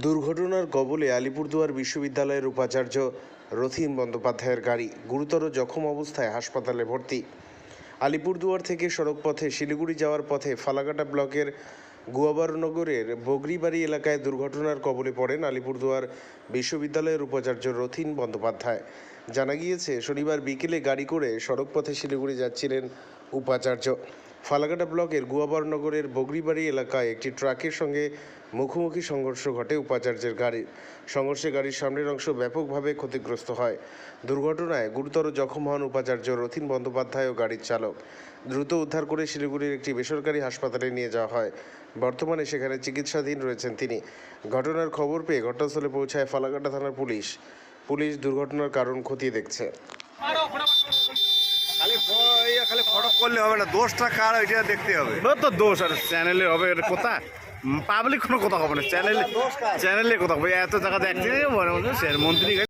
দুর্ঘটনার কবলে আলিপুরদুয়ার বিশ্ববিদ্যালয়ের উপাচার্য রথিন বন্দ্যোপাধ্যায়ের গাড়ি গুরুতর জখম অবস্থায় হাসপাতালে ভর্তি। আলিপুরদুয়ার থেকে সড়কপথে শিলিগুড়ি যাওয়ার পথে ফালাকাটা ব্লকের গুয়াবারনগরের বগরিবাড়ি এলাকায় দুর্ঘটনার কবলে পড়েন আলিপুরদুয়ার বিশ্ববিদ্যালয়ের উপাচার্য রথিন বন্দ্যোপাধ্যায়। জানা গিয়েছে, শনিবার বিকেলে গাড়ি করে সড়কপথে শিলিগুড়ি যাচ্ছিলেন উপাচার্য। ফালাকাটা ব্লকের গুয়াবারনগরের বগরিবাড়ি এলাকায় একটি ট্রাকের সঙ্গে মুখোমুখি সংঘর্ষ ঘটে উপাচার্যের গাড়ির সংঘর্ষে গাড়ির সামনের অংশ ব্যাপকভাবে ক্ষতিগ্রস্ত হয়। দুর্ঘটনায় গুরুতর জখম হন উপাচার্য রথিন বন্দ্যোপাধ্যায় ও গাড়ির চালক। দ্রুত উদ্ধার করে শিলিগুড়ির একটি বেসরকারি হাসপাতালে নিয়ে যাওয়া হয়। বর্তমানে সেখানে চিকিৎসাধীন রয়েছেন তিনি। ঘটনার খবর পেয়ে ঘটনাস্থলে পৌঁছায় ফালাকাটা থানার পুলিশ। পুলিশ দুর্ঘটনার কারণ খতিয়ে দেখছে। ফটক করলে হবে না দোষটা কার ওইটা দেখতে হবে। তো দোষ আর চ্যানেলে হবে এটা কথা পাবলিক কোনো কথা হবে না চ্যানেলে চ্যানেলে কথা হবে এত জায়গা দেখতে মনে মনে মন্ত্রী